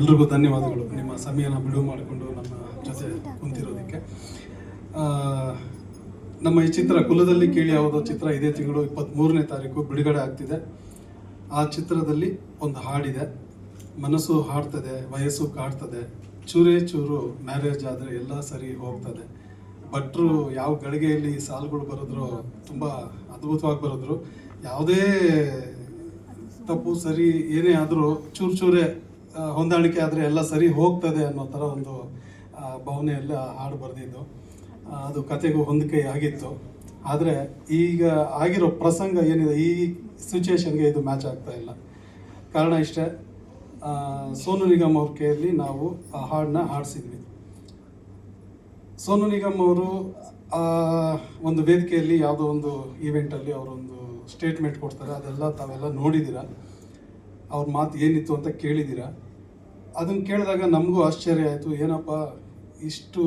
ಎಲ್ರಿಗೂ ಧನ್ಯವಾದಗಳು. ನಿಮ್ಮ ಸಮಯನ ಬಿಡುವು ಮಾಡಿಕೊಂಡು ನಮ್ಮ ಜೊತೆ ಕುಂತಿರೋದಕ್ಕೆ. ನಮ್ಮ ಈ ಚಿತ್ರ ಕುಲದಲ್ಲಿ ಕೇಳಿ ಯಾವುದೋ ಚಿತ್ರ ಇದೇ ತಿಂಗಳು ಇಪ್ಪತ್ತ್ಮೂರನೇ ತಾರೀಕು ಬಿಡುಗಡೆ ಆಗ್ತಿದೆ. ಆ ಚಿತ್ರದಲ್ಲಿ ಒಂದು ಹಾಡಿದೆ. ಮನಸ್ಸು ಹಾಡ್ತದೆ, ವಯಸ್ಸು ಕಾಡ್ತದೆ, ಚೂರೇ ಚೂರು ಮ್ಯಾರೇಜ್ ಆದರೆ ಎಲ್ಲ ಸರಿ ಹೋಗ್ತದೆ. ಭಟ್ರು ಯಾವ ಗಳಿಗೆಯಲ್ಲಿ ಸಾಲುಗಳು ಬರೋದ್ರು ತುಂಬ ಅದ್ಭುತವಾಗಿ ಬರೋದ್ರು. ಯಾವುದೇ ತಪ್ಪು ಸರಿ ಏನೇ ಆದರೂ ಚೂರು ಚೂರೇ ಹೊಂದಾಣಿಕೆ ಆದರೆ ಎಲ್ಲ ಸರಿ ಹೋಗ್ತದೆ ಅನ್ನೋ ಥರ ಒಂದು ಭಾವನೆ ಎಲ್ಲ ಹಾಡು ಬರೆದಿದ್ದು. ಅದು ಕತೆಗೂ ಹೊಂದಿಕೆ ಆಗಿತ್ತು. ಆದರೆ ಈಗ ಆಗಿರೋ ಪ್ರಸಂಗ ಏನಿದೆ, ಈ ಸಿಚುವೇಶನ್ಗೆ ಇದು ಮ್ಯಾಚ್ ಆಗ್ತಾ ಇಲ್ಲ. ಕಾರಣ ಇಷ್ಟೇ ಸೋನು ನಿಗಮ್ ಅವ್ರ ಕೈಯಲ್ಲಿ ನಾವು ಆ ಹಾಡನ್ನ ಹಾಡಿಸಿದ್ವಿ. ಸೋನು ನಿಗಮ್ ಅವರು ಒಂದು ವೇದಿಕೆಯಲ್ಲಿ ಯಾವುದೋ ಒಂದು ಈವೆಂಟಲ್ಲಿ ಅವರೊಂದು ಸ್ಟೇಟ್ಮೆಂಟ್ ಕೊಡ್ತಾರೆ, ಅದೆಲ್ಲ ತಾವೆಲ್ಲ ನೋಡಿದ್ದೀರಾ? ಅವ್ರ ಮಾತು ಏನಿತ್ತು ಅಂತ ಕೇಳಿದ್ದೀರಾ? ಅದನ್ನು ಕೇಳಿದಾಗ ನಮಗೂ ಆಶ್ಚರ್ಯ ಆಯಿತು. ಏನಪ್ಪ, ಇಷ್ಟು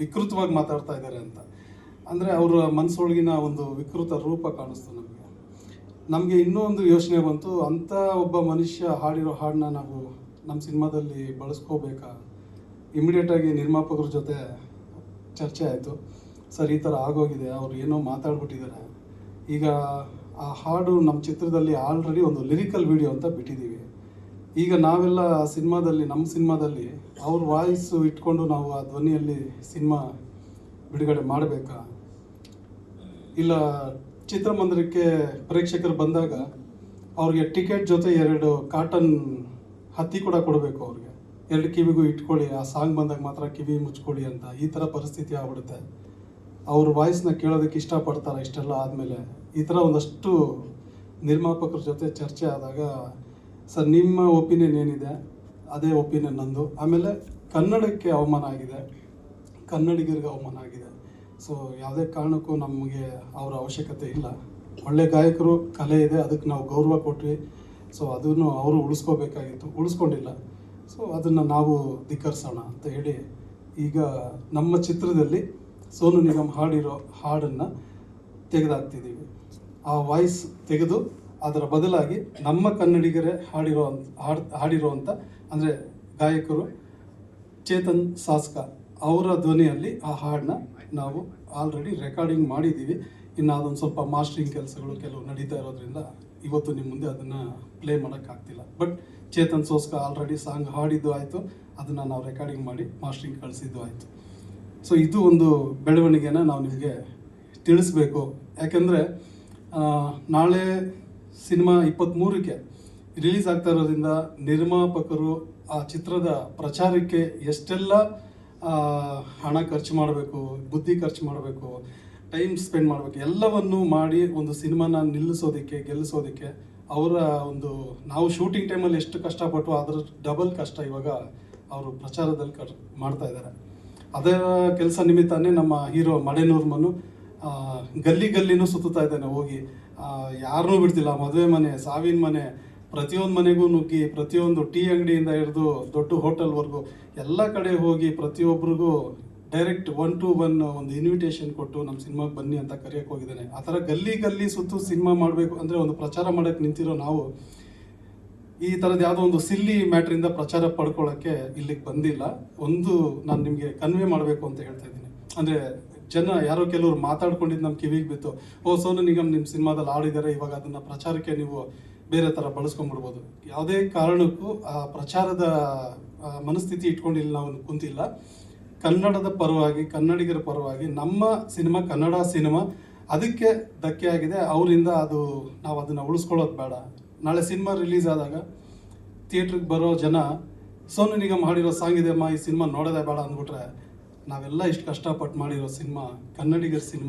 ವಿಕೃತವಾಗಿ ಮಾತಾಡ್ತಾ ಇದ್ದಾರೆ ಅಂತ. ಅಂದರೆ ಅವರ ಮನಸ್ಸೊಳಗಿನ ಒಂದು ವಿಕೃತ ರೂಪ ಕಾಣಿಸ್ತು ನಮಗೆ. ನಮಗೆ ಇನ್ನೂ ಒಂದು ಯೋಚನೆ ಬಂತು. ಅಂಥ ಒಬ್ಬ ಮನುಷ್ಯ ಹಾಡಿರೋ ಹಾಡನ್ನ ನಾವು ನಮ್ಮ ಸಿನಿಮಾದಲ್ಲಿ ಬಳಸ್ಕೋಬೇಕಾ? ಇಮಿಡಿಯೇಟಾಗಿ ನಿರ್ಮಾಪಕರ ಜೊತೆ ಚರ್ಚೆ ಆಯಿತು. ಸರ್, ಈ ಥರ ಆಗೋಗಿದೆ. ಅವ್ರು ಏನೋ ಮಾತಾಡ್ಬಿಟ್ಟಿದ್ದಾರೆ. ಈಗ ಆ ಹಾಡು ನಮ್ಮ ಚಿತ್ರದಲ್ಲಿ ಆಲ್ರೆಡಿ ಒಂದು ಲಿರಿಕಲ್ ವಿಡಿಯೋ ಅಂತ ಬಿಟ್ಟಿದ್ದೀವಿ. ಈಗ ನಾವೆಲ್ಲ ಆ ಸಿನಿಮಾದಲ್ಲಿ, ನಮ್ಮ ಸಿನಿಮಾದಲ್ಲಿ ಅವ್ರ ವಾಯ್ಸು ಇಟ್ಕೊಂಡು ನಾವು ಆ ಧ್ವನಿಯಲ್ಲಿ ಸಿನಿಮಾ ಬಿಡುಗಡೆ ಮಾಡಬೇಕಾ? ಇಲ್ಲ ಚಿತ್ರಮಂದಿರಕ್ಕೆ ಪ್ರೇಕ್ಷಕರು ಬಂದಾಗ ಅವ್ರಿಗೆ ಟಿಕೆಟ್ ಜೊತೆ ಎರಡು ಕಾಟನ್ ಹತ್ತಿ ಕೂಡ ಕೊಡಬೇಕು ಅವ್ರಿಗೆ. ಎರಡು ಕಿವಿಗೂ ಇಟ್ಕೊಳ್ಳಿ, ಆ ಸಾಂಗ್ ಬಂದಾಗ ಮಾತ್ರ ಕಿವಿ ಮುಚ್ಕೊಳ್ಳಿ ಅಂತ ಈ ಥರ ಪರಿಸ್ಥಿತಿ ಆಗ್ಬಿಡುತ್ತೆ. ಅವ್ರ ವಾಯ್ಸ್ನ ಕೇಳೋದಕ್ಕೆ ಇಷ್ಟಪಡ್ತಾರೆ ಇಷ್ಟೆಲ್ಲ ಆದಮೇಲೆ? ಈ ಥರ ಒಂದಷ್ಟು ನಿರ್ಮಾಪಕರ ಜೊತೆ ಚರ್ಚೆ ಆದಾಗ, ಸರ್, ನಿಮ್ಮ ಒಪಿನಿಯನ್ ಏನಿದೆ? ಅದೇ ಒಪಿನಿಯನ್ ನಂದು. ಆಮೇಲೆ ಕನ್ನಡಕ್ಕೆ ಅವಮಾನ ಆಗಿದೆ. ಕನ್ನಡಿಗರಿಗೆ ಅವಮಾನ ಆಗಿದೆ. ಸೊ ಯಾವುದೇ ಕಾರಣಕ್ಕೂ ನಮಗೆ ಅವರ ಅವಶ್ಯಕತೆ ಇಲ್ಲ. ಒಳ್ಳೆ ಗಾಯಕರು, ಕಲೆ ಇದೆ, ಅದಕ್ಕೆ ನಾವು ಗೌರವ ಕೊಟ್ವಿ. ಸೊ ಅದನ್ನು ಅವರು ಉಳಿಸ್ಕೋಬೇಕಾಗಿತ್ತು. ಉಳಿಸ್ಕೊಂಡಿಲ್ಲ. ಸೊ ಅದನ್ನು ನಾವು ಧಿಕ್ಕರಿಸೋಣ ಅಂತ ಹೇಳಿ ಈಗ ನಮ್ಮ ಚಿತ್ರದಲ್ಲಿ ಸೋನು ನಿಗಮ್ ಹಾಡಿರೋ ಹಾಡನ್ನು ತೆಗೆದಾಕ್ತಿದ್ದೀವಿ. ಆ ವಾಯ್ಸ್ ತೆಗೆದು ಅದರ ಬದಲಾಗಿ ನಮ್ಮ ಕನ್ನಡಿಗರೇ ಹಾಡಿರೋ ಹಾಡ್ ಹಾಡಿರೋವಂಥ ಅಂದರೆ ಗಾಯಕರು ಚೇತನ್ ಸಾಸ್ಕ ಅವರ ಧ್ವನಿಯಲ್ಲಿ ಆ ಹಾಡನ್ನ ನಾವು ಆಲ್ರೆಡಿ ರೆಕಾರ್ಡಿಂಗ್ ಮಾಡಿದ್ದೀವಿ. ಇನ್ನು ಅದೊಂದು ಸ್ವಲ್ಪ ಮಾಸ್ಟ್ರಿಂಗ್ ಕೆಲಸಗಳು ಕೆಲವು ನಡೀತಾ ಇರೋದ್ರಿಂದ ಇವತ್ತು ನಿಮ್ಮ ಮುಂದೆ ಅದನ್ನು play ಮಾಡೋಕ್ಕಾಗ್ತಿಲ್ಲ. But Chetan Sosca already song ಹಾಡಿದ್ದು ಆಯಿತು. ಅದನ್ನು ನಾವು ರೆಕಾರ್ಡಿಂಗ್ ಮಾಡಿ ಮಾಸ್ಟ್ರಿಂಗ್ ಕಳಿಸಿದ್ದು ಆಯಿತು. ಸೊ ಇದು ಒಂದು ಬೆಳವಣಿಗೆನ ನಾವು ನಿಮಗೆ ತಿಳಿಸ್ಬೇಕು. ಯಾಕೆಂದರೆ ನಾಳೆ ಸಿನಿಮಾ ಇಪ್ಪತ್ತ್ಮೂರಕ್ಕೆ ರಿಲೀಸ್ ಆಗ್ತಾ ಇರೋದ್ರಿಂದ ನಿರ್ಮಾಪಕರು ಆ ಚಿತ್ರದ ಪ್ರಚಾರಕ್ಕೆ ಎಷ್ಟೆಲ್ಲ ಹಣ ಖರ್ಚು ಮಾಡಬೇಕು, ಬುದ್ಧಿ ಖರ್ಚು ಮಾಡಬೇಕು, ಟೈಮ್ ಸ್ಪೆಂಡ್ ಮಾಡಬೇಕು, ಎಲ್ಲವನ್ನು ಮಾಡಿ ಒಂದು ಸಿನಿಮಾನ ನಿಲ್ಲಿಸೋದಕ್ಕೆ, ಗೆಲ್ಲಿಸೋದಕ್ಕೆ ಅವರ ಒಂದು, ನಾವು ಶೂಟಿಂಗ್ ಟೈಮಲ್ಲಿ ಎಷ್ಟು ಕಷ್ಟಪಟ್ಟು ಅದರ ಡಬಲ್ ಕಷ್ಟ ಇವಾಗ ಅವರು ಪ್ರಚಾರದಲ್ಲಿ ಕರ್ ಮಾಡ್ತಾ ಇದ್ದಾರೆ. ಅದರ ಕೆಲಸ ನಿಮಿತ್ತಾನೆ ನಮ್ಮ ಹೀರೋ ಮಡೆನೂರ್ಮನು ಗಲ್ಲಿ ಗಲ್ಲಿನೂ ಸುತ್ತುತ್ತಾ ಇದ್ದಾನೆ. ಹೋಗಿ ಯಾರನ್ನೂ ಬಿಡ್ತಿಲ್ಲ. ಮದುವೆ ಮನೆ, ಸಾವಿನ ಮನೆ, ಪ್ರತಿಯೊಂದು ಮನೆಗೂ ನುಗ್ಗಿ, ಪ್ರತಿಯೊಂದು ಟೀ ಅಂಗಡಿಯಿಂದ ಹಿಡಿದು ದೊಡ್ಡ ಹೋಟೆಲ್ವರೆಗೂ ಎಲ್ಲ ಕಡೆ ಹೋಗಿ ಪ್ರತಿಯೊಬ್ಬರಿಗೂ ಡೈರೆಕ್ಟ್ ಒನ್ ಟು ಒನ್ ಒಂದು ಇನ್ವಿಟೇಷನ್ ಕೊಟ್ಟು ನಮ್ಮ ಸಿನಿಮಾಗೆ ಬನ್ನಿ ಅಂತ ಕರೆಯೋಕೆ ಹೋಗಿದ್ದಾನೆ. ಆ ಥರ ಗಲ್ಲಿ ಗಲ್ಲಿ ಸುತ್ತು ಸಿನಿಮಾ ಮಾಡಬೇಕು ಅಂದರೆ ಒಂದು ಪ್ರಚಾರ ಮಾಡೋಕ್ಕೆ ನಿಂತಿರೋ ನಾವು ಈ ಥರದ್ದು ಯಾವುದೋ ಒಂದು ಸಿಲ್ಲಿ ಮ್ಯಾಟ್ರಿಂದ ಪ್ರಚಾರ ಪಡ್ಕೊಳ್ಳೋಕ್ಕೆ ಇಲ್ಲಿಗೆ ಬಂದಿಲ್ಲ. ಒಂದು ನಾನು ನಿಮಗೆ ಕನ್ವೆ ಮಾಡಬೇಕು ಅಂತ ಹೇಳ್ತಾ ಇದ್ದೀನಿ. ಅಂದರೆ ಜನ ಯಾರೋ ಕೆಲವರು ಮಾತಾಡ್ಕೊಂಡಿದ್ದು ನಮ್ಮ ಕಿವಿಗೆ ಬಿತ್ತು, ಓ, ಸೋನು ನಿಗಮ್ ನಿಮ್ಮ ಸಿನಿಮಾದಲ್ಲಿ ಆಡಿದ್ದಾರೆ ಇವಾಗ ಅದನ್ನು ಪ್ರಚಾರಕ್ಕೆ ನೀವು ಬೇರೆ ಥರ ಬಳಸ್ಕೊಂಡ್ಬಿಡ್ಬೋದು. ಯಾವುದೇ ಕಾರಣಕ್ಕೂ ಆ ಪ್ರಚಾರದ ಮನಸ್ಥಿತಿ ಇಟ್ಕೊಂಡು ಇಲ್ಲಿ ನಾವು ಕುಂತಿಲ್ಲ. ಕನ್ನಡದ ಪರವಾಗಿ, ಕನ್ನಡಿಗರ ಪರವಾಗಿ, ನಮ್ಮ ಸಿನಿಮಾ ಕನ್ನಡ ಸಿನಿಮಾ, ಅದಕ್ಕೆ ಧಕ್ಕೆ ಆಗಿದೆ. ಅವರಿಂದ ಅದು ನಾವು ಅದನ್ನು ಉಳಿಸ್ಕೊಳ್ಳೋದು ಬೇಡ. ನಾಳೆ ಸಿನಿಮಾ ರಿಲೀಸ್ ಆದಾಗ ಥಿಯೇಟ್ರಿಗೆ ಬರೋ ಜನ, ಸೋನು ನಿಗಮ್ ಹಾಡಿರೋ ಸಾಂಗ್ ಇದೆ ಅಮ್ಮ ಈ ಸಿನಿಮಾ ನೋಡೋದೇ ಬೇಡ ಅಂದ್ಬಿಟ್ರೆ ನಾವೆಲ್ಲ ಇಷ್ಟು ಕಷ್ಟಪಟ್ಟು ಮಾಡಿರೋ ಸಿನಿಮಾ ಕನ್ನಡಿಗರ ಸಿನಿಮಾ.